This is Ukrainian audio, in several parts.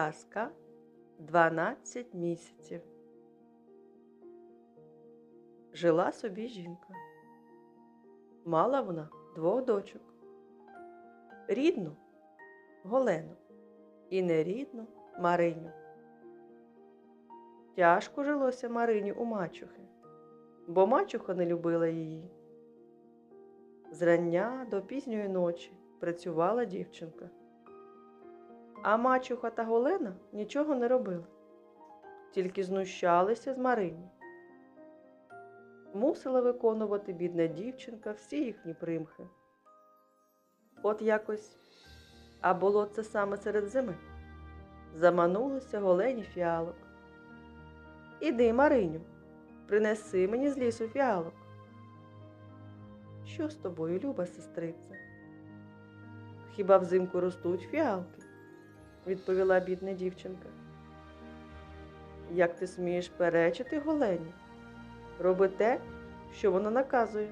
Казка 12 місяців. Жила собі жінка. Мала вона двох дочок. Рідну Голену і нерідну Мариню. Тяжко жилося Марині у мачухи, бо мачуха не любила її. Зрання до пізньої ночі працювала дівчинка. А мачуха та Голена нічого не робили, тільки знущалися з Марині. Мусила виконувати бідна дівчинка всі їхні примхи. От якось, а було це саме серед зими, заманулося голені фіалок. Іди, Мариню, принеси мені з лісу фіалок. Що з тобою, люба сестриця? Хіба взимку ростуть фіалки? Відповіла бідна дівчинка. Як ти смієш перечити голені? Роби те, що вона наказує,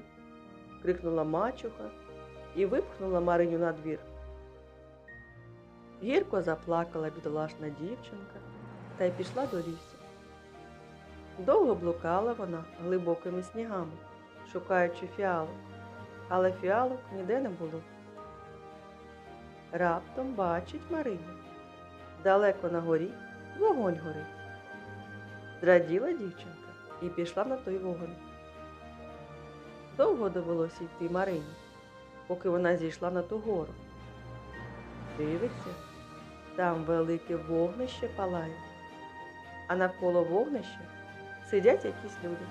крикнула мачуха і випхнула Мариню на двір. Гірко заплакала бідолашна дівчинка та й пішла до лісу. Довго блукала вона глибокими снігами, шукаючи фіалок, але фіалок ніде не було. Раптом бачить Марина. Далеко на горі вогонь горить. Зраділа дівчинка і пішла на той вогонь. Довго довелося йти Марині, поки вона зійшла на ту гору. Дивиться, там велике вогнище палає, а навколо вогнища сидять якісь люди.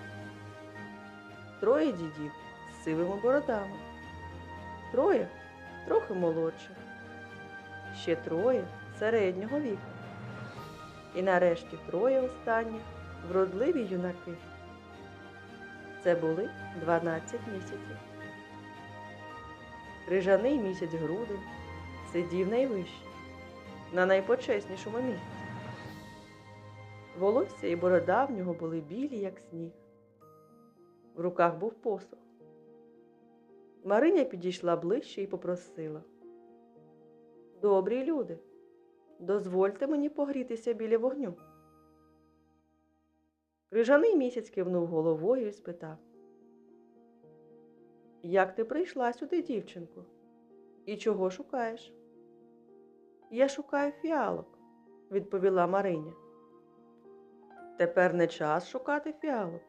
Троє дідів з сивими бородами, троє трохи молодших, ще троє середнього віку. І нарешті троє останніх вродливі юнаки. Це були 12 місяців. Крижаний місяць грудень сидів найвище, на найпочеснішому місці. Волосся і борода в нього були білі, як сніг. В руках був посох. Мариня підійшла ближче і попросила. Добрі люди, дозвольте мені погрітися біля вогню. Крижаний місяць кивнув головою і спитав. Як ти прийшла сюди, дівчинко? І чого шукаєш? Я шукаю фіалок, відповіла Мариня. Тепер не час шукати фіалок.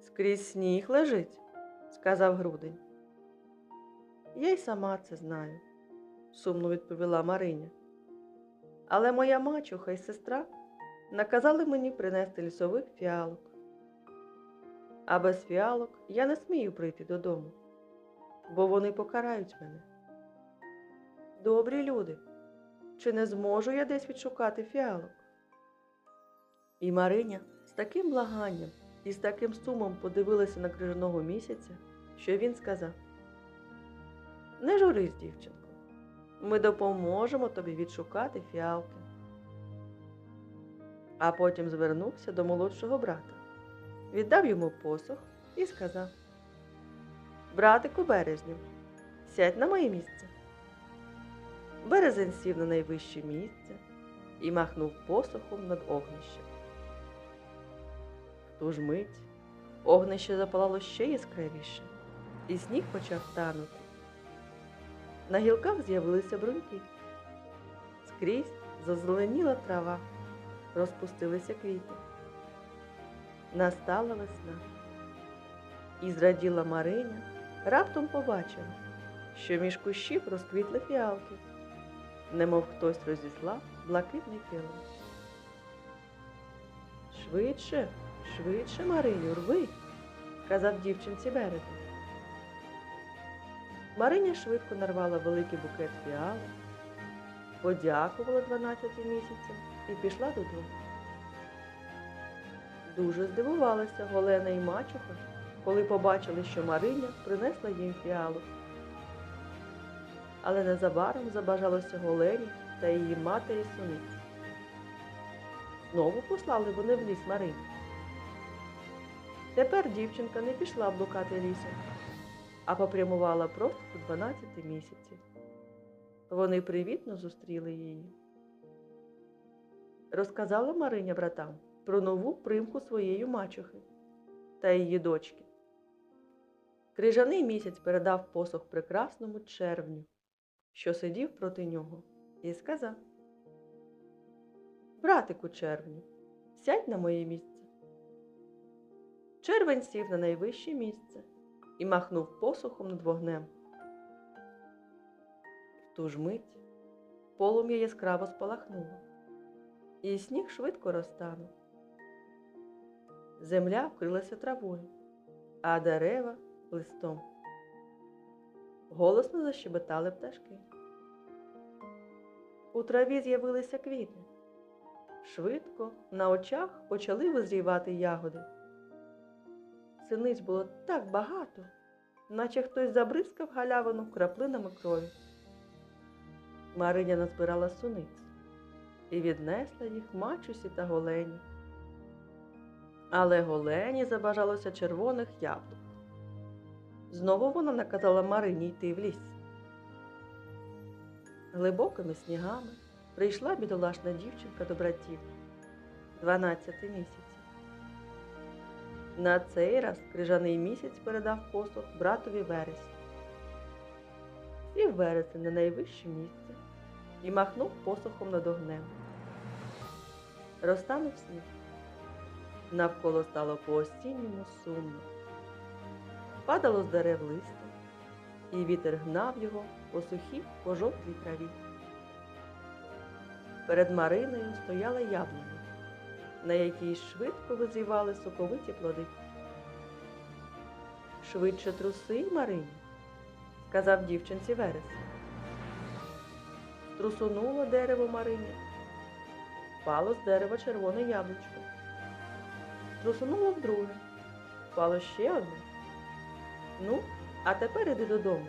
Скрізь сніг лежить, сказав грудень. Я й сама це знаю, сумно відповіла Мариня. Але моя мачуха і сестра наказали мені принести лісових фіалок. А без фіалок я не смію прийти додому, бо вони покарають мене. Добрі люди, чи не зможу я десь відшукати фіалок? І Мариня з таким благанням і з таким сумом подивилася на крижаного місяця, що він сказав: Не журись, дівчинко, ми допоможемо тобі відшукати фіалки. А потім звернувся до молодшого брата, віддав йому посох і сказав: Братику березню, сядь на моє місце. Березень сів на найвище місце і махнув посохом над огнищем. В ту ж мить огнище запалало ще яскравіше, і сніг почав танути. На гілках з'явилися бруньки. Скрізь зазеленіла трава, розпустилися квіти. Настала весна. І зраділа Мариня, раптом побачила, що між кущів розквітли фіалки, немов хтось розіслав блакитний килим. Швидше, швидше, Мариню, рви, сказав дівчинці березень. Мариня швидко нарвала великий букет фіалок, подякувала 12 місяцям і пішла додому. Дуже здивувалася Голена і мачуха, коли побачили, що Мариня принесла їм фіалок. Але незабаром забажалося Голені та її матері суниці. Знову послали вони в ліс Марині. Тепер дівчинка не пішла блукати лісом, а попрямувала просто до 12 місяців. Вони привітно зустріли її. розказала Мариня братам про нову примху своєї мачухи та її дочки. Крижаний місяць передав посох прекрасному червню, що сидів проти нього, і сказав: Братику червню, сядь на моє місце. Червень сів на найвище місце і махнув посохом над вогнем. В ту ж мить полум'я яскраво спалахнуло, і сніг швидко розтанув. Земля вкрилася травою, а дерева листом. Голосно защебетали пташки. У траві з'явилися квіти. Швидко на очах почали визрівати ягоди. Синиць було так багато, наче хтось забризкав галявину краплинами крові. Мариня назбирала суниць і віднесла їх мачусі та голені. Але голені забажалося червоних яблук. Знову вона наказала Марині йти в ліс. Глибокими снігами прийшла бідолашна дівчинка до братів 12 місяців. На цей раз крижаний місяць передав посох братові вересні. Сів вересень на найвище місце і махнув посохом над огнем. Розтанув сніг. Навколо стало по осінньому сумно. Падало з дерев листя, і вітер гнав його по сухій пожовклій траві. Перед Мариною стояла яблуня, на якій швидко визрівали соковиті плоди. Швидше труси, Марині, сказав дівчинці вересень. Трусунуло дерево Марині, впало з дерева червоне яблучко. Трусунуло вдруге, впало ще одне. Ну, а тепер іди додому,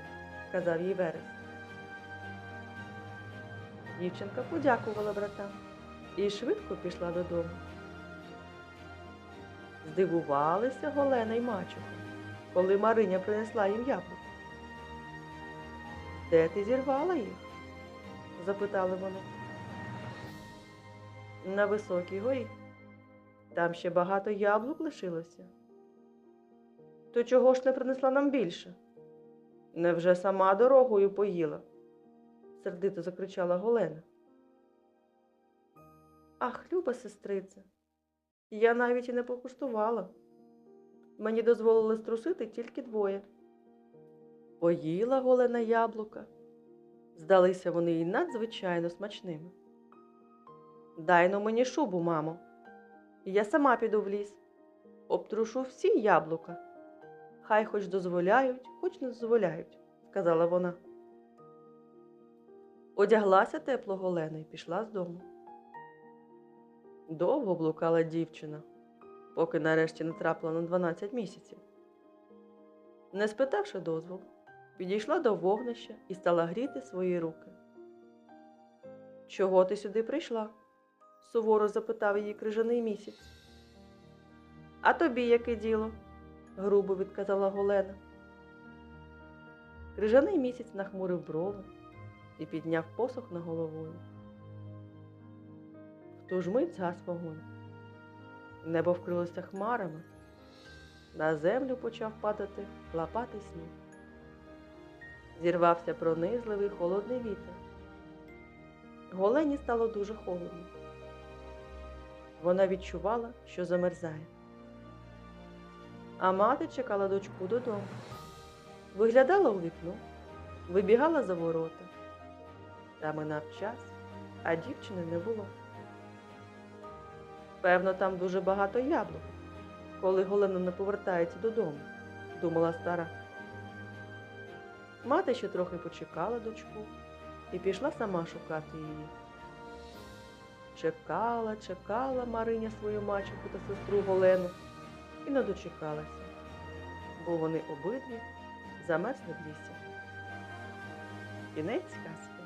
сказав їй вересень. Дівчинка подякувала братам і швидко пішла додому. Здивувалися Голена й мачуха, коли Мариня принесла їм яблуко. Де ти зірвала їх? запитали вони. На високій горі. Там ще багато яблук лишилося. То чого ж не принесла нам більше? Невже сама дорогою поїла? сердито закричала Голена. Ах, люба сестрице, я навіть і не покуштувала. Мені дозволили струсити тільки двоє. Поїла Голена яблука. Здалися вони їй надзвичайно смачними. Дай но мені шубу, мамо. Я сама піду в ліс, обтрушу всі яблука. Хай хоч дозволяють, хоч не дозволяють, сказала вона. Одяглася тепло Голена і пішла з дому. Довго блукала дівчина, поки нарешті не трапила на 12 місяців. Не спитавши дозволу, підійшла до вогнища і стала гріти свої руки. Чого ти сюди прийшла? суворо запитав її крижаний місяць. А тобі яке діло? грубо відказала Голена. Крижаний місяць нахмурив брови і підняв посох на головою. В ту ж мить згас вогонь. Небо вкрилося хмарами, на землю почав падати лапатий сніг. Зірвався пронизливий холодний вітер. Голені стало дуже холодно. Вона відчувала, що замерзає. А мати чекала дочку додому, виглядала у вікно, вибігала за ворота. Та минав час, а дівчини не було. Певно, там дуже багато яблук, коли Голена не повертається додому, думала стара. Мати ще трохи почекала дочку і пішла сама шукати її. Чекала, чекала Мариня свою мачуху та сестру Голену і не дочекалася, бо вони обидві замерзли в лісі. Кінець сказки.